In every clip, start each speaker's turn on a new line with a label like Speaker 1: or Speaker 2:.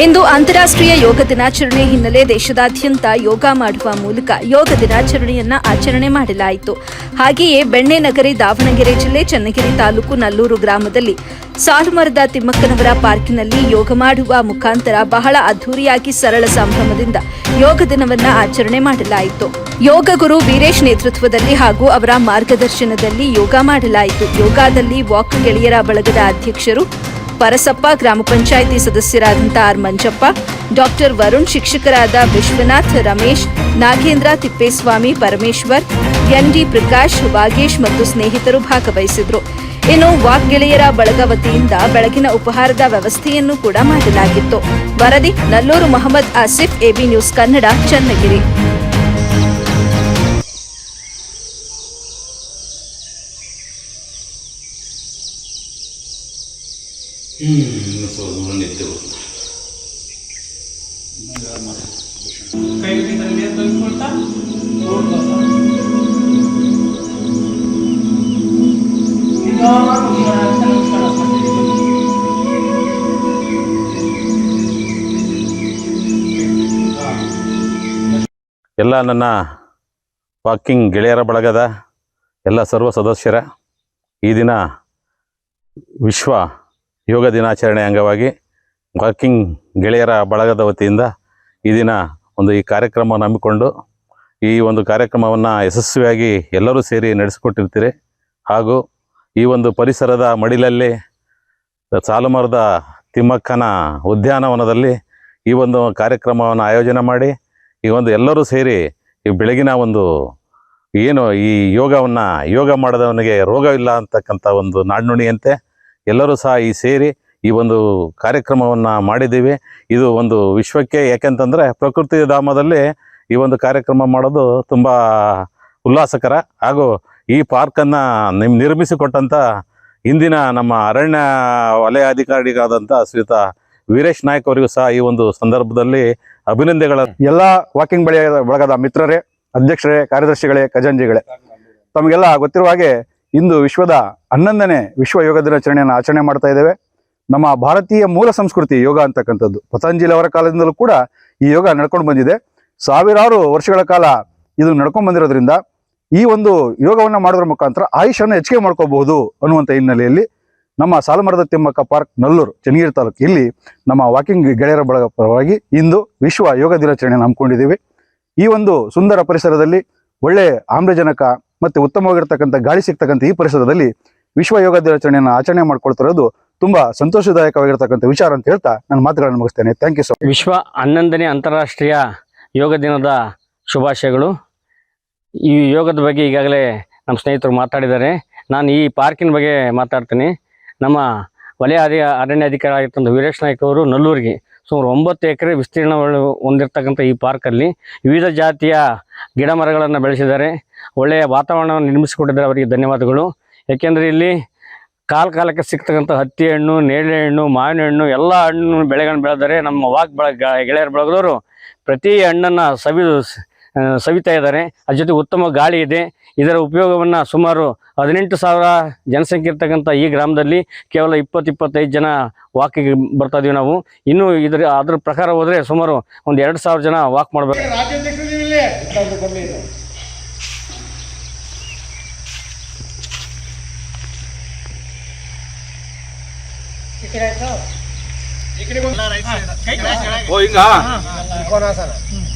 Speaker 1: ಇಂದು ಅಂತಾರಾಷ್ಟ್ರೀಯ ಯೋಗ ದಿನಾಚರಣೆ ಹಿನ್ನೆಲೆ ದೇಶದಾದ್ಯಂತ ಯೋಗ ಮಾಡುವ ಮೂಲಕ ಯೋಗ ದಿನಾಚರಣೆಯನ್ನ ಆಚರಣೆ ಮಾಡಲಾಯಿತು. ಹಾಗೆಯೇ ಬೆಣ್ಣೆ ನಗರಿ ದಾವಣಗೆರೆ ಜಿಲ್ಲೆ, ಚನ್ನಗಿರಿ ತಾಲೂಕು ನಲ್ಲೂರು ಗ್ರಾಮದಲ್ಲಿ ಸಾಲುಮರದ ತಿಮ್ಮಕ್ಕನವರ ಪಾರ್ಕಿನಲ್ಲಿ ಯೋಗ ಮಾಡುವ ಮುಖಾಂತರ ಬಹಳ ಅದ್ದೂರಿಯಾಗಿ ಸರಳ ಸಂಭ್ರಮದಿಂದ ಯೋಗ ದಿನವನ್ನ ಆಚರಣೆ ಮಾಡಲಾಯಿತು. ಯೋಗ ಗುರು ವೀರೇಶ್ ನೇತೃತ್ವದಲ್ಲಿ ಹಾಗೂ ಅವರ ಮಾರ್ಗದರ್ಶನದಲ್ಲಿ ಯೋಗ ಮಾಡಲಾಯಿತು. ಯೋಗದಲ್ಲಿ ವಾಕ್ ಗೆಳೆಯರ ಬಳಗದ ಅಧ್ಯಕ್ಷರು ಪರಸಪ್ಪ ಗ್ರಾಮ ಪಂಚಾಯಿತಿ ಸದಸ್ಯರಾದಂಥ ಆರ್ ಮಂಜಪ್ಪ, ಡಾಕ್ಟರ್ ವರುಣ್ ಶಿಕ್ಷಕರಾದ ವಿಶ್ವನಾಥ್ ರಮೇಶ್, ನಾಗೇಂದ್ರ ತಿಪ್ಪೇಸ್ವಾಮಿ ಪರಮೇಶ್ವರ್ ಎನ್ಡಿ ಪ್ರಕಾಶ್, ವಾಗೇಶ್ ಮತ್ತು ಸ್ನೇಹಿತರು ಭಾಗವಹಿಸಿದ್ರು. ಇನ್ನು ವಾಕ್ ಗೆಳೆಯರ ಬಳಗ ವತಿಯಿಂದ ಬೆಳಗಿನ ಉಪಹಾರದ ವ್ಯವಸ್ಥೆಯನ್ನು ಕೂಡ ಮಾಡಲಾಗಿತ್ತು. ವರದಿ, ನಲ್ಲೂರು ಮೊಹಮ್ಮದ್ ಆಸಿಫ್, ಎಬಿ ನ್ಯೂಸ್ ಕನ್ನಡ, ಚನ್ನಗಿರಿ.
Speaker 2: ಉಸಿರಾಡ್ತಾ ನಮಸ್ಕಾರ ಮಾಡ್ತೀವಿ.
Speaker 3: ಎಲ್ಲ ನನ್ನ ವಾಕಿಂಗ್ ಗೆಳೆಯರ ಬಳಗದ ಎಲ್ಲ ಸರ್ವ ಸದಸ್ಯರ ಈ ದಿನ ವಿಶ್ವ ಯೋಗ ದಿನಾಚರಣೆ ಅಂಗವಾಗಿ ವಾಕಿಂಗ್ ಗೆಳೆಯರ ಬಳಗದ ವತಿಯಿಂದ ಈ ದಿನ ಒಂದು ಈ ಕಾರ್ಯಕ್ರಮವನ್ನು ಹಮ್ಮಿಕೊಂಡು ಈ ಒಂದು ಕಾರ್ಯಕ್ರಮವನ್ನು ಯಶಸ್ವಿಯಾಗಿ ಎಲ್ಲರೂ ಸೇರಿ ನಡೆಸಿಕೊಟ್ಟಿರ್ತೀರಿ. ಹಾಗೂ ಈ ಒಂದು ಪರಿಸರದ ಮಡಿಲಲ್ಲಿ ಸಾಲುಮರದ ತಿಮ್ಮಕ್ಕನ ಉದ್ಯಾನವನದಲ್ಲಿ ಈ ಒಂದು ಕಾರ್ಯಕ್ರಮವನ್ನು ಆಯೋಜನೆ ಮಾಡಿ ಈ ಒಂದು ಎಲ್ಲರೂ ಸೇರಿ ಈ ಬೆಳಗಿನ ಒಂದು ಏನು ಈ ಯೋಗವನ್ನು ಯೋಗ ಮಾಡಿದವನಿಗೆ ರೋಗವಿಲ್ಲ ಅಂತಕ್ಕಂಥ ಒಂದು ನಾಣ್ಣುಣಿಯಂತೆ ಎಲ್ಲರೂ ಸಹ ಈ ಸೇರಿ ಈ ಒಂದು ಕಾರ್ಯಕ್ರಮವನ್ನು ಮಾಡಿದ್ದೀವಿ. ಇದು ಒಂದು ವಿಶ್ವಕ್ಕೆ ಯಾಕೆಂತಂದರೆ ಪ್ರಕೃತಿ ಧಾಮದಲ್ಲಿ ಈ ಒಂದು ಕಾರ್ಯಕ್ರಮ ಮಾಡೋದು ತುಂಬ ಉಲ್ಲಾಸಕರ. ಹಾಗೂ ಈ ಪಾರ್ಕನ್ನು ನಿಮ್ ನಿರ್ಮಿಸಿಕೊಟ್ಟಂಥ ಇಂದಿನ ನಮ್ಮ ಅರಣ್ಯ ವಲಯ ಅಧಿಕಾರಿಗಳಾದಂಥ ಶ್ರೀಯುತ ವೀರೇಶ್ ನಾಯ್ಕ್ ಅವರಿಗೂ ಸಹ ಈ ಒಂದು ಸಂದರ್ಭದಲ್ಲಿ ಅಭಿನಂದನೆಗಳ.
Speaker 4: ಎಲ್ಲ ವಾಕಿಂಗ್ ಬಳಿಯ ಬಳಗದ ಮಿತ್ರರೇ, ಅಧ್ಯಕ್ಷರೇ, ಕಾರ್ಯದರ್ಶಿಗಳೇ ಖಜಾಂಜಿಗಳೇ ತಮಗೆಲ್ಲ ಗೊತ್ತಿರುವ ಹಾಗೆ ಇಂದು ವಿಶ್ವದ ಹನ್ನೊಂದನೇ ವಿಶ್ವ ಯೋಗ ದಿನಾಚರಣೆಯನ್ನು ಆಚರಣೆ ಮಾಡ್ತಾ ಇದ್ದೇವೆ. ನಮ್ಮ ಭಾರತೀಯ ಮೂಲ ಸಂಸ್ಕೃತಿ ಯೋಗ ಅಂತಕ್ಕಂಥದ್ದು. ಪತಂಜಲಿ ಅವರ ಕಾಲದಿಂದಲೂ ಕೂಡ ಈ ಯೋಗ ನಡ್ಕೊಂಡು ಬಂದಿದೆ. ಸಾವಿರಾರು ವರ್ಷಗಳ ಕಾಲ ಇದು ನಡ್ಕೊಂಡು ಬಂದಿರೋದ್ರಿಂದ ಈ ಒಂದು ಯೋಗವನ್ನು ಮಾಡೋದ್ರ ಮುಖಾಂತರ ಆಯುಷನ್ನು ಹೆಚ್ಚಿಗೆ ಮಾಡ್ಕೋಬಹುದು ಅನ್ನುವಂಥ ಹಿನ್ನೆಲೆಯಲ್ಲಿ ನಮ್ಮ ಸಾಲಮರದ ತಿಮ್ಮಕ್ಕ ಪಾರ್ಕ್, ನಲ್ಲೂರು, ಚನ್ನಗಿರಿ ತಾಲೂಕು ಇಲ್ಲಿ ನಮ್ಮ ವಾಕಿಂಗ್ ಗೆಳೆಯರ ಬಳಗ ಪರವಾಗಿ ಇಂದು ವಿಶ್ವ ಯೋಗ ದಿನಾಚರಣೆಯನ್ನು ಹಮ್ಮಿಕೊಂಡಿದ್ದೀವಿ. ಈ ಒಂದು ಸುಂದರ ಪರಿಸರದಲ್ಲಿ ಒಳ್ಳೆ ಆಮ್ಲಜನಕ ಮತ್ತೆ ಉತ್ತಮವಾಗಿರ್ತಕ್ಕಂಥ ಗಾಳಿ ಸಿಗ್ತಕ್ಕಂಥ ಈ ಪರಿಸರದಲ್ಲಿ ವಿಶ್ವ ಯೋಗ ದಿನಾಚರಣೆಯನ್ನು ಆಚರಣೆ ಮಾಡ್ಕೊಳ್ತಿರೋದು ತುಂಬಾ ಸಂತೋಷದಾಯಕವಾಗಿರ್ತಕ್ಕಂಥ ವಿಚಾರ ಅಂತ ಹೇಳ್ತಾ ನನ್ನ ಮಾತುಗಳನ್ನು ಮುಗಿಸ್ತೇನೆ. ಥ್ಯಾಂಕ್ ಯು ಸೊ
Speaker 5: ವಿಶ್ವ ಹನ್ನೊಂದನೇ ಅಂತಾರಾಷ್ಟ್ರೀಯ ಯೋಗ ದಿನದ ಶುಭಾಶಯಗಳು. ಈ ಯೋಗದ ಬಗ್ಗೆ ಈಗಾಗಲೇ ನಮ್ಮ ಸ್ನೇಹಿತರು ಮಾತಾಡಿದ್ದಾರೆ. ನಾನು ಈ ಪಾರ್ಕಿನ ಬಗ್ಗೆ ಮಾತಾಡ್ತೀನಿ. ನಮ್ಮ ವಲಯ ಅಧಿ ಅರಣ್ಯ ಅಧಿಕಾರಿ ಆಗಿರ್ತಕ್ಕಂಥ ವೀರೇಶ್ ನಾಯ್ಕ ಅವರು ನಲ್ಲೂರಿಗೆ ಸುಮಾರು ಒಂಬತ್ತು ಎಕರೆ ವಿಸ್ತೀರ್ಣ ಹೊಂದಿರತಕ್ಕಂಥ ಈ ಪಾರ್ಕಲ್ಲಿ ವಿವಿಧ ಜಾತಿಯ ಗಿಡ ಮರಗಳನ್ನು ಬೆಳೆಸಿದ್ದಾರೆ. ಒಳ್ಳೆಯ ವಾತಾವರಣವನ್ನು ನಿರ್ಮಿಸಿಕೊಟ್ಟಿದ್ದಾರೆ ಅವರಿಗೆ ಧನ್ಯವಾದಗಳು. ಏಕೆಂದರೆ ಇಲ್ಲಿ ಕಾಲ ಕಾಲಕ್ಕೆ ಸಿಗ್ತಕ್ಕಂಥ ಹತ್ತಿ ಹಣ್ಣು ನೇರಳೆ ಹಣ್ಣು ಮಾವಿನ ಹಣ್ಣು ಎಲ್ಲ ಹಣ್ಣು ಬೆಳೆಗಳನ್ನು ಬೆಳೆದರೆ ನಮ್ಮ ವಾಕ್ ಬೆಳ ಗೆಳೆಯರು ಬೆಳೆದವರು ಪ್ರತಿ ಹಣ್ಣನ್ನು ಸವಿದು ಆ, ಸವಿತಾ ಇದ್ದಾರೆ. ಅದ್ರ ಜೊತೆ ಉತ್ತಮ ಗಾಳಿ ಇದೆ. ಇದರ ಉಪಯೋಗವನ್ನು ಸುಮಾರು ಹದಿನೆಂಟು ಸಾವಿರ ಜನಸಂಖ್ಯೆ ಇರ್ತಕ್ಕಂಥ ಈ ಗ್ರಾಮದಲ್ಲಿ ಕೇವಲ ಇಪ್ಪತ್ತು ಇಪ್ಪತ್ತೈದು ಜನ ವಾಕಿಗೆ ಬರ್ತಾ ಇದೀವಿ ನಾವು. ಇನ್ನೂ ಇದ್ರ ಅದ್ರ ಪ್ರಕಾರ ಹೋದರೆ ಸುಮಾರು ಒಂದು ಎರಡು ಸಾವಿರ ಜನ ವಾಕ್ ಮಾಡಬೇಕು.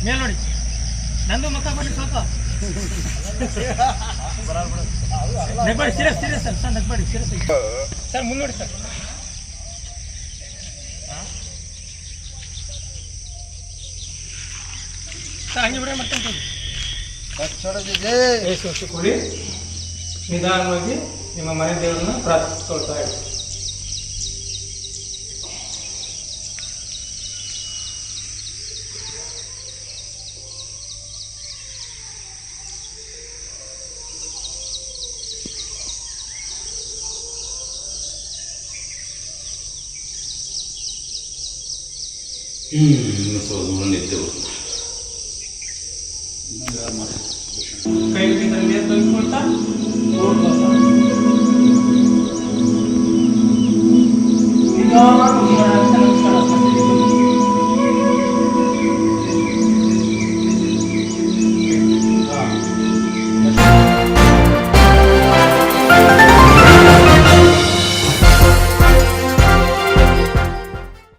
Speaker 2: ಮೇಲ್ ನೋಡಿ. ನಂದು ಮುಖ ಬನ್ನಿ ಸ್ವಲ್ಪ. ನಗ್ಬೇಡಿ ಸೀರಿಯಸ್ ಸೀರಿಯಸ್ ಸರ್. ಸರ್ ನಗ್ಬೇಡಿ ಸೀರಿಯಸ್ ಸರ್ ಮುಂದೆ ನೋಡಿ ಸರ್. ಸರ್ ಹಂಗೆ ಬಿಡ ಮಾಡ್ಕೊಂಡು ಕೊಡಿ ನಿಧಾನವಾಗಿ ನಿಮ್ಮ ಮನೆ ದೇವರನ್ನ ಪ್ರಾರ್ಥಿಸ್ಕೊಳ್ತಾ ಇರಿ.
Speaker 3: ಹ್ಞೂ ಸೊ ನಿದ್ದೆ ಬರ್ತದೆ
Speaker 2: ಕೈ ಇದರಲ್ಲಿ ತೊಳ್ಕೊಳ್ತಾ